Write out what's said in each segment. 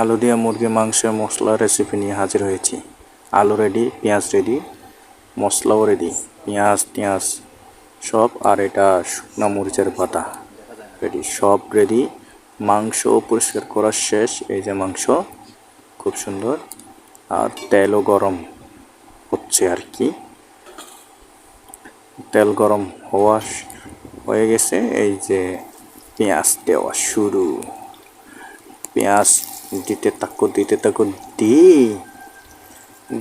আলু দিয়ে মুরগি, মাংসের মশলা রেসিপি নিয়ে হাজির হয়েছি। আলু রেডি পেঁয়াজ রেডি মশলাও রেডি পেঁয়াজ টিয়াজ সব আর এটা শুকনো মরিচের পাতা। রেডি সব রেডি মাংস পরিষ্কার করা শেষ। এই যে মাংস, খুব সুন্দর। আর তেলও গরম হচ্ছে আর কি। তেল গরম হওয়া হয়ে গেছে। এই যে পেঁয়াজ দেওয়া শুরু। পেঁয়াজ, দিতে থাকো দিতে থাকো দি।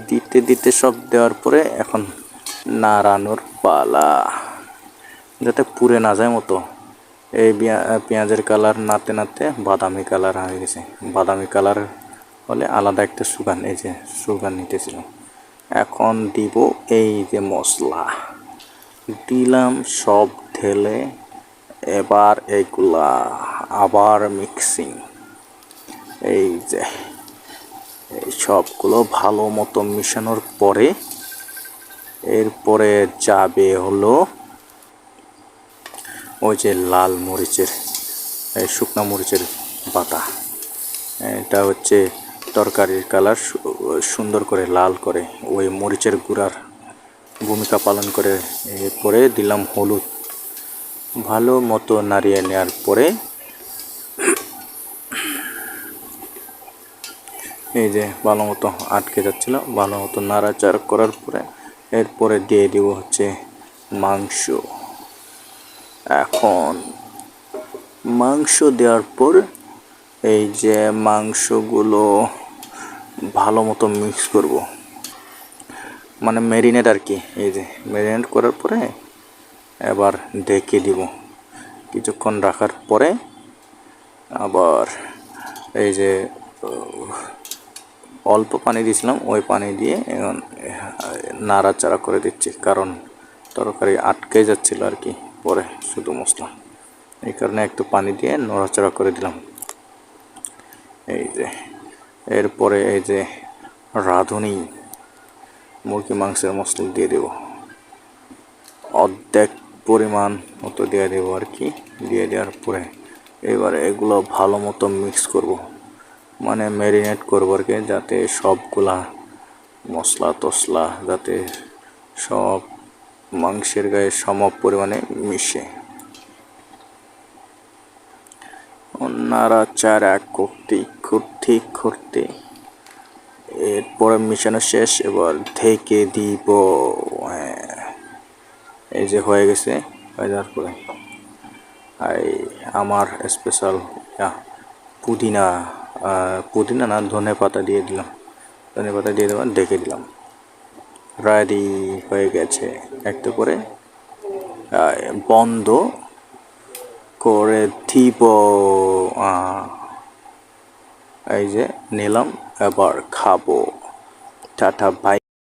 দিতে দিতে সব দেওয়ার পরে এখন নাড়ানোর পালা। যাতে পুড়ে না যায় মতো। এই পেঁয়াজের কালার নাতে নাতে বাদামি কালার হয়ে গেছে। বাদামি কালার হলে আলাদা একটা সুগান, এই যে সুগান নিতেছিল। এখন দিব এই যে মশলা দিলাম সব ঢেলে, এবার এগুলা আবার মিক্সিং এই যে, এই সবগুলো ভালো মতো মিশানোর পরে এরপরে যাবে হলো ওই যে লাল মরিচের শুকনা মরিচের পাতা এটা হচ্ছে তরকারির কালার সুন্দর করে লাল করে ওই মরিচের গুঁড়ার ভূমিকা পালন করে এরপরে দিলাম হলুদ। ভালো মতো নাড়িয়ে নেওয়ার পরে এই যে ভালো মতো আটকে যাচ্ছিল, ভালো মতো নাড়াচাড়া করার পরে এরপরে দিয়ে দিব হচ্ছে মাংস। এখন মাংস দেওয়ার পর এই যে মাংসগুলো ভালো মতো মিক্স করব। মানে ম্যারিনেট আর কি, এই যে ম্যারিনেট করার পরে এবার ডেকে দিব। কিছুক্ষণ রাখার পরে আবার এই যে অল্প পানি দিয়েছিলাম, ওই পানি দিয়ে এখন নাড়াচাড়া করে দিচ্ছি, কারণ তরকারি আটকে যাচ্ছিল আর কি, পরে শুধু মশলা। এই কারণে একটু পানি দিয়ে নড়াচড়া করে দিলাম। এই যে, এরপরে এই যে রাঁধুনি, মুরগি মাংসের মশলা দিয়ে দেব। অর্ধেক পরিমাণ মতো দিয়ে দেবো আর কি, দিয়ে দেওয়ার পরে এবারে এগুলো ভালো মতো মিক্স করব। মানে ম্যারিনেট করব আর কি, যাতে সবগুলা মশলা তসলা যাতে সব মাংসের গায়ে সম পরিমাণে মিশে। নাড়াচাড়া করতে করতে করতে এরপরে মিশানো শেষ, এবার থেকে দিব। হ্যাঁ এই যে হয়ে গেছে যাওয়ার পরে। আমার স্পেশাল পুদিনা। পুদিনা না ধনে পাতা দিয়ে দিলাম। ধনে পাতা দিয়ে দেওয়া ডেকে দিলাম। রেডি হয়ে গেছে। একটু করে বন্ধ করে দিব। এই যে নিলাম, এবার খাব। Tata bye